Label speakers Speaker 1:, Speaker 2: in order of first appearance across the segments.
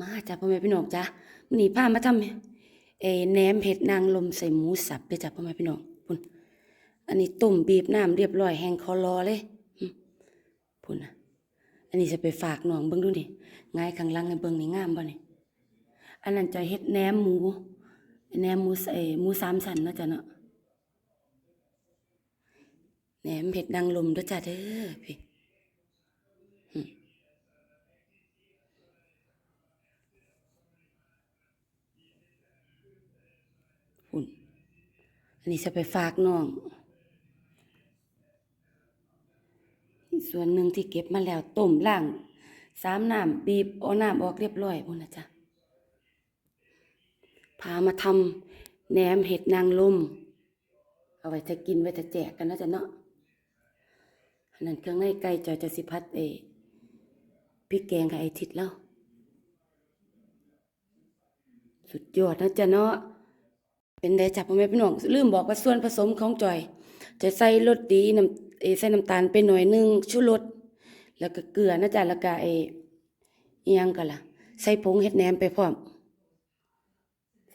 Speaker 1: มาจ้ะพ่อแม่พี่น้องจ้ะมื้อนี้พามาทำเอแหนมเผ็ดนางลมใส่หมูสับเด้อจ้ะพ่อแม่พี่น้องพุ่นอันนี้ต้มบีบน้ำเรียบร้อยแห้งคอรอเลยพุ่นน่ะอันนี้จะไปฝากน้องเบิ่งดูนี่ง่ายข้างหลังให้เบิ่งนี่งามบ่นี่อันนั้นจะเฮ็ดแหนมหมูแหนมหมูเออหมูสามชั้นเนาะจ้ะเนาะแหนมเผ็ดนางลมเด้อจ้ะเด้อพี่ พุ่น อันนี้จะไปฝากน้องส่วนหนึ่งที่เก็บมาแล้วต้มล่าง สามน้ำบีบเอาน้ำออกเรียบร้อยพุ่นนะจ๊ะพามาทำแหนมเห็ดนางลม เอาไว้จะกินไว้จะแจกกันนะจ๊ะเนาะอันนั้นเครื่องในไก่จอยจะสิพัดเอพริกแกงกับไอทิดแล้ว สุดยอดนะจ๊ะเนาะ เป็นได้จับพ่อแม่พี่น้องลืมบอกว่าส่วนผสมของจอย จะใส่รสดีน้ำเอใส่น้ำตาลไปหน่อยหนึงชูรสแล้วก็เกลือนะจ๊ะแล้วก็เอออิหยังกันล่ะ ใส่ผงเห็ดแหนมไปพร้อม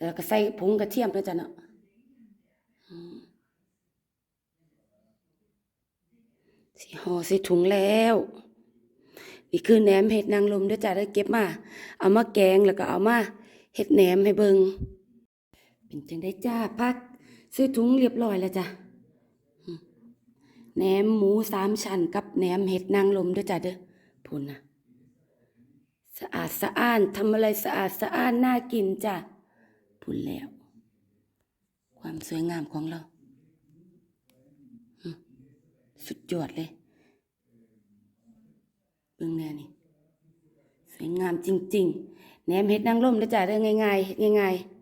Speaker 1: แล้วก็ใส่ผงกระเทียมนะจ๊ะเนาะสิห่อใส่ถุงแล้วนี่คือแหนมเห็ดนางลมด้อจ้ะได้เก็บมา เอามาแกงแล้วก็เอามาเห็ดแหนมให้เบิง เป็นจังได้จ้าพัก ซื้อถุงเรียบร้อยแล้วจ้ะแหนมหมูสามชั้นกับแหนมเห็ดนางลมด้วยจ้ะเด้อพูนนะสะอาดสะอ้านทำอะไรสะอาดสะอ้านน่ากินจ้ะพูนแล้ว ความสวยงามของเราสุดยอดเลยเบิ่งแน่นี่สวยงามจริง ๆแหนมเห็ดนางลมด้วยจ้ะเด้อง่ายๆเฮ็ดง่ายๆ